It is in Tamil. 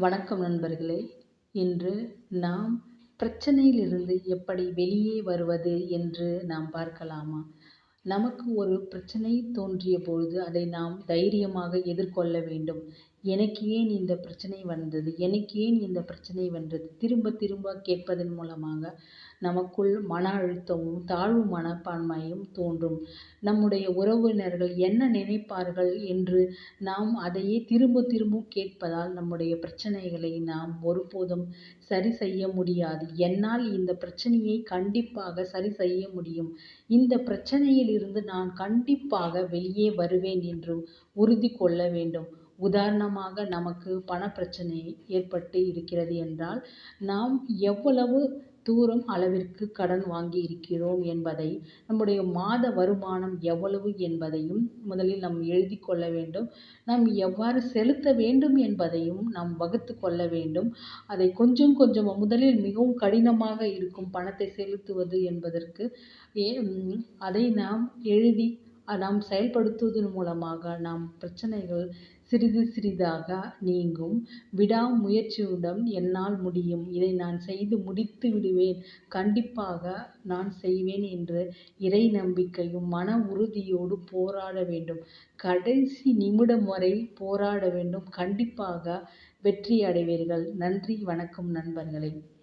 வணக்கம் நண்பர்களே. இன்று நாம் பிரச்சனையிலிருந்து எப்படி வெளியே வருவது என்று நாம் பார்க்கலாமா? நமக்கு ஒரு பிரச்சனை தோன்றிய பொழுது அதை நாம் தைரியமாக எதிர்கொள்ள வேண்டும். எனக்கு ஏன் இந்த பிரச்சனை வந்தது? எனக்கு ஏன் இந்த பிரச்சனை வந்தது? திரும்ப திரும்ப கேட்பதன் மூலமாக நமக்குள் மன அழுத்தமும் தாழ்வு மனப்பான்மையும் தோன்றும். நம்முடைய உறவினர்கள் என்ன நினைப்பார்கள் என்று நாம் அதையே திரும்ப திரும்ப கேட்பதால் நம்முடைய பிரச்சனைகளை நாம் ஒருபோதும் சரி செய்ய முடியாது. என்னால் இந்த பிரச்சனையை கண்டிப்பாக சரி செய்ய முடியும். இந்த பிரச்சனையிலிருந்து நான் கண்டிப்பாக வெளியே வருவேன் என்று உறுதி கொள்ள வேண்டும். உதாரணமாக நமக்கு பணப்பிரச்சனை ஏற்பட்டு இருக்கிறது என்றால் நாம் எவ்வளவு தூரம் அளவிற்கு கடன் வாங்கி இருக்கிறோம் என்பதை நம்முடைய மாத வருமானம் எவ்வளவு என்பதையும் முதலில் நாம் எழுதி கொள்ள வேண்டும். நாம் எவ்வாறு செலுத்த வேண்டும் என்பதையும் நாம் வகுத்து கொள்ள வேண்டும். அதை கொஞ்சம் கொஞ்சம் முதலில் மிகவும் கடினமாக இருக்கும் பணத்தை செலுத்துவது என்பதற்கு அதை நாம் எழுதி நாம் செயல்படுத்துவதன் மூலமாக நாம் பிரச்சனைகள் சிறிது சிறிதாக நீங்கும். விடாமுயற்சியுடன் என்னால் முடியும். இதை நான் செய்து முடித்து விடுவேன். கண்டிப்பாக நான் செய்வேன் என்று இறை நம்பிக்கையும் மன உறுதியோடு போராட வேண்டும். கடைசி நிமிடம் வரை போராட வேண்டும். கண்டிப்பாக வெற்றி அடைவீர்கள். நன்றி. வணக்கம் நண்பர்களே.